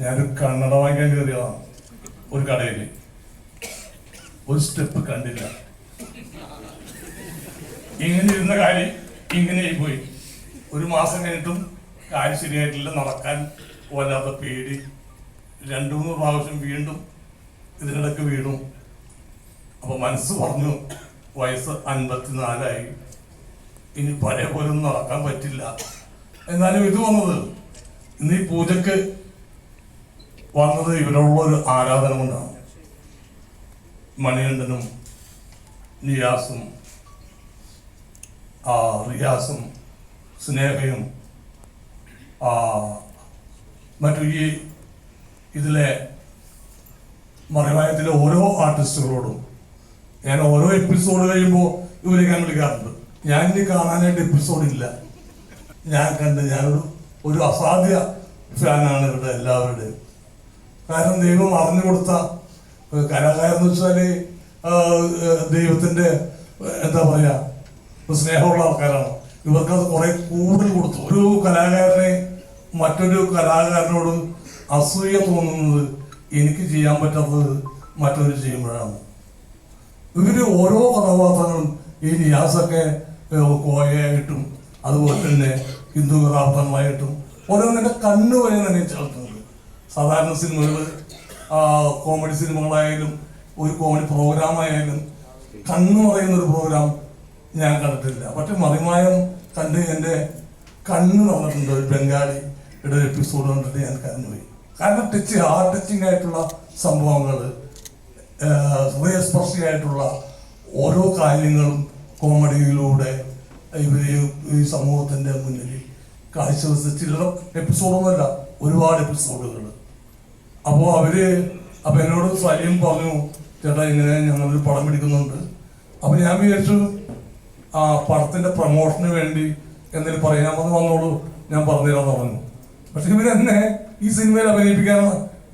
ഞാനൊരു കണ്ണട വാങ്ങിക്കാൻ കയറിയതാണ് ഒരു കടയിൽ ഒരു സ്റ്റെപ്പ് കണ്ടില്ല. ഇങ്ങനെ ഇരുന്ന കാര്യം ഇങ്ങനെ പോയി ഒരു മാസം കഴിഞ്ഞിട്ടും കാര്യം ശരിയായിട്ടില്ല നടക്കാൻ വല്ലാത്ത പേടി. രണ്ടു മൂന്ന് പ്രാവശ്യം വീണ്ടും ഇതിനിടയ്ക്ക് വീണു. അപ്പൊ മനസ്സ് പറഞ്ഞു വയസ്സ് അൻപത്തിനാലായി. ഇനി പഴയ പോലൊന്നും നടക്കാൻ പറ്റില്ല. എന്നാലും ഇത് വന്നത് ഇന്ന് ഈ പൂജക്ക് വന്നത് ഇവരുള്ള ഒരു ആരാധന കൊണ്ടാണ്. മണികണ്ഠനും നിയാസും ആ റിയാസും സ്നേഹയും ആ മറ്റു ഈ ഇതിലെ മറിവായത്തിലെ ഓരോ ആർട്ടിസ്റ്റുകളോടും ഞാൻ ഓരോ എപ്പിസോഡ് കഴിയുമ്പോൾ ഇവരെ ഞാൻ വിളിക്കാറുണ്ട്. ഞാൻ ഇനി കാണാനായിട്ട് എപ്പിസോഡ് ഇല്ല. ഞാൻ കണ്ട് ഞാനൊരു ഒരു അസാധ്യ ഫാനാണ് ഇവരുടെ എല്ലാവരുടെയും. കാരണം ദൈവം അറിഞ്ഞു കൊടുത്ത കലാകാരൻ എന്ന് വെച്ചാൽ ദൈവത്തിന്റെ എന്താ പറയാ സ്നേഹമുള്ള ആൾക്കാരാണ്. ഇവർക്ക് അത് കുറെ കൂടുതൽ കൊടുത്തു. ഒരു കലാകാരനെ മറ്റൊരു കലാകാരനോട് അസൂയ തോന്നുന്നത് എനിക്ക് ചെയ്യാൻ പറ്റാത്തത് മറ്റൊരു ചെയ്യുമ്പോഴാണ്. ഇവർ ഓരോ കഥാപാത്രങ്ങളും ഈ നിയാസൊക്കെ കോയായിട്ടും അതുപോലെ തന്നെ ഹിന്ദു കഥാപാത്രമായിട്ടും ഓരോന്നിന്റെ കണ്ണു വരെ തന്നെ സാധാരണ സിനിമകൾ കോമഡി സിനിമകളായാലും ഒരു കോമഡി പ്രോഗ്രാമായാലും കണ്ണു പറയുന്ന ഒരു പ്രോഗ്രാം ഞാൻ കണ്ടിട്ടില്ല. പക്ഷെ മറിമായം കണ്ട് എന്റെ കണ്ണ് നടന്നിട്ടുണ്ട് ഒരു ബംഗാളിയുടെ എപ്പിസോഡ് കണ്ടിട്ട് ഞാൻ കരഞ്ഞുപോയി. കാരണം ടച്ച് ഹാർട്ട് ടച്ചിങ് ആയിട്ടുള്ള സംഭവങ്ങൾ ഹൃദയസ്പർശിയായിട്ടുള്ള ഓരോ കാര്യങ്ങളും കോമഡിയിലൂടെ ഇവർ ഈ സമൂഹത്തിന്റെ മുന്നിൽ കാഴ്ചവെച്ച ചില എപ്പിസോഡൊന്നുമല്ല ഒരുപാട് എപ്പിസോഡുകൾ അപ്പോൾ അവർ അപ്പൊ എന്നോട് സലീം പറഞ്ഞു ചേട്ടാ ഇങ്ങനെ ഞങ്ങളൊരു പടം പിടിക്കുന്നുണ്ട് അപ്പൊ ഞാൻ വിചാരിച്ചു ആ പടത്തിന്റെ പ്രൊമോഷന് വേണ്ടി എന്തെങ്കിലും പറയാമെന്ന് വന്നോളൂ. ഞാൻ പറഞ്ഞുതരാന്ന് പറഞ്ഞു. പക്ഷെ ഇവരെന്നെ ഈ സിനിമയിൽ അഭിനയിപ്പിക്കാൻ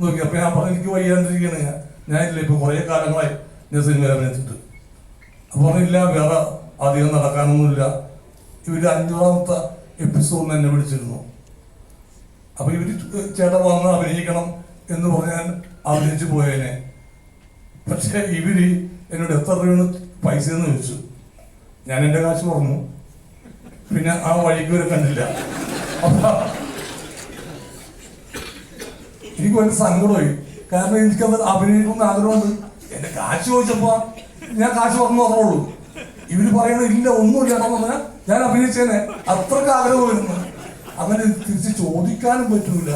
നോക്കി. അപ്പൊ ഞാൻ പറഞ്ഞു എനിക്ക് വയ്യാണ്ടിരിക്കുകയാണ് ഞാൻ. ഞാനില്ല ഇപ്പൊ കുറേ കാലങ്ങളായി ഞാൻ സിനിമയിൽ അഭിനയിച്ചിട്ട്. അപ്പോൾ പറഞ്ഞില്ല വേറെ അധികം നടക്കാനൊന്നുമില്ല. ഇവർ അഞ്ചാമത്തെ എപ്പിസോഡിന് എന്നെ വിളിച്ചിരുന്നു. അപ്പൊ ഇവർ ചേട്ടൻ വന്ന് അഭിനയിക്കണം എന്ന് പറഞ്ഞാൽ അഭിനയിച്ചു പോയേനെ. പക്ഷെ ഇവർ എന്നോട് എത്ര രൂപയാണ് പൈസ എന്ന് ചോദിച്ചു. ഞാൻ എന്റെ കാശ് പറഞ്ഞു പിന്നെ ആ വഴിക്ക് വരെ കണ്ടില്ല. എനിക്ക് വലിയ സങ്കടമായി. കാരണം എനിക്കത് അഭിനയിക്കുന്ന ആഗ്രഹമുണ്ട്. എന്റെ കാശ് ചോദിച്ചപ്പോ ഞാൻ കാശ് പറഞ്ഞു പറഞ്ഞോളൂ ഇവർ പറയണ ഇല്ല ഒന്നുമില്ല ഇല്ല ഞാൻ അഭിനയിച്ചേനെ. അത്രയ്ക്ക് ആഗ്രഹമായിരുന്നു. അങ്ങനെ തിരിച്ച് ചോദിക്കാനും പറ്റൂല.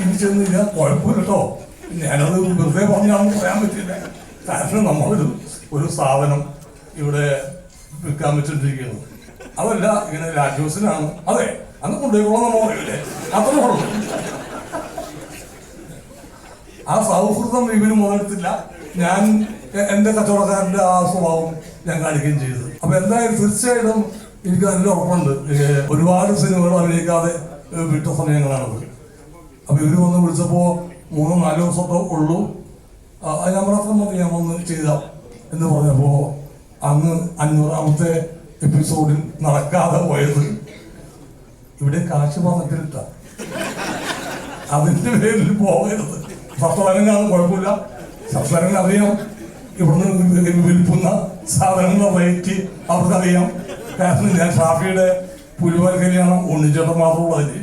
ഇനി ചെന്ന് കുഴപ്പമില്ല കേട്ടോ ഞാനത് വെറുതെ പറഞ്ഞാണെന്ന് പറയാൻ പറ്റില്ല. കാരണം നമ്മളൊരു ഒരു സാധനം ഇവിടെ വിൽക്കാൻ വെച്ചിട്ടിരിക്കുന്നത് അതല്ല ഇങ്ങനെ രാജ്യോസിനാണ് അതെ അന്ന് കൊണ്ടുപോയിക്കോളാം നമ്മൾ പറയൂലേ? അത്രേ ആ സൗഹൃദം ഇവന് മുതലെടുത്തില്ല. ഞാൻ എന്റെ കച്ചവടക്കാരന്റെ ആ സ്വഭാവം ഞാൻ കാണിക്കുകയും ചെയ്തത് അപ്പൊ എന്തായാലും തീർച്ചയായിട്ടും എനിക്ക് നല്ല ഉറപ്പുണ്ട്. ഒരുപാട് സിനിമകൾ അഭിനയിക്കാതെ വിട്ട സമയങ്ങളാണത് അപ്പൊ ഇവർ വന്ന് വിളിച്ചപ്പോ മൂന്നോ നാലോ ദിവസമൊക്കെ ഉള്ളൂ. മാത്രം മതി ഞാൻ വന്ന് ചെയ്താം എന്ന് പറഞ്ഞപ്പോ അന്ന് അഞ്ഞൂറാമത്തെ എപ്പിസോഡിൽ നടക്കാതെ പോയത് ഇവിടെ കാശ് വന്നിട്ടില്ല അതിന്റെ പേരിൽ പോകരുത് സപ്തവനം കാണും കുഴപ്പമില്ല. സപ്തവനം അറിയാം ഇവിടുന്ന് വിൽക്കുന്ന സാധനങ്ങളുടെ റേറ്റ് അവർക്കറിയാം കാരണം ഞാൻ ഷാഫിയുടെ പുലിവാൽ കല്യാണം ഉണ്ണിച്ചേട്ടൻ മാത്രമുള്ളതിൽ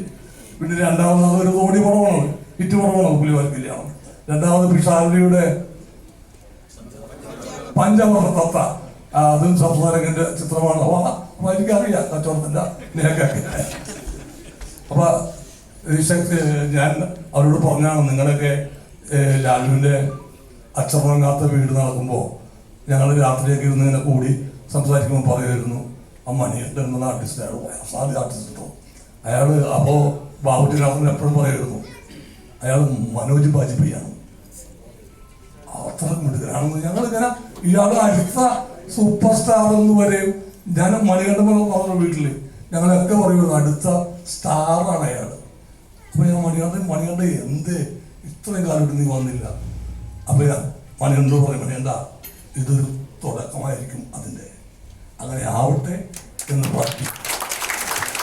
പിന്നെ രണ്ടാമത് ഒരു കോടി കുറവാണ് ഹിറ്റ് കുറവാണ് പുലിവാൽ കല്യാണം രണ്ടാമത് പിഷാരുടെ പഞ്ചവർണ തത്ത. അതും സംസാരകന്റെ ചിത്രമാണ്. അപ്പൊ അപ്പൊ എനിക്കറിയാം കച്ചവടത്തിന്റെ അപ്പൊ ഞാൻ അവരോട് പറഞ്ഞാണ് നിങ്ങളൊക്കെ ലാലുവിന്റെ അച്ചറങ്ങാത്ത വീട് നടക്കുമ്പോൾ ഞങ്ങൾ രാത്രിയൊക്കെ ഇരുന്ന് ഇങ്ങനെ കൂടി സംസാരിക്കുമ്പോൾ പറയുമായിരുന്നു. ആ മണിയുടെ എന്നുള്ള ആർട്ടിസ്റ്റ് അയാൾ അസാധ്യ ആർട്ടിസ്റ്റ് കേട്ടോ അപ്പോൾ എപ്പോഴും പറയുമായിരുന്നു. അയാൾ മനോജ് ബാജ്പേയിയാണ് അത്ര മിടുക്കനാണെന്ന് ഞങ്ങൾ ഇങ്ങനെ ഇയാൾ അടുത്ത സൂപ്പർ സ്റ്റാർ എന്ന് വരെയും ഞാൻ മണികണ്ഠൻ പറഞ്ഞ വീട്ടിൽ ഞങ്ങളൊക്കെ പറയുള്ളൂ അടുത്ത സ്റ്റാറാണ് അയാൾ അപ്പൊ ഞാൻ മണികണ്ഠൻ മണികണ്ഠൻ എന്ത് ഇത്രയും കാലം നീ വന്നില്ല? അപ്പോൾ ഞാൻ മണികണ്ഠ പറയും മണികണ്ഠ ഇതൊരു തുടക്കമായിരിക്കും അതിന്റെ. അങ്ങനെ ആവട്ടെ എന്ന് പ്രാർത്ഥിക്കും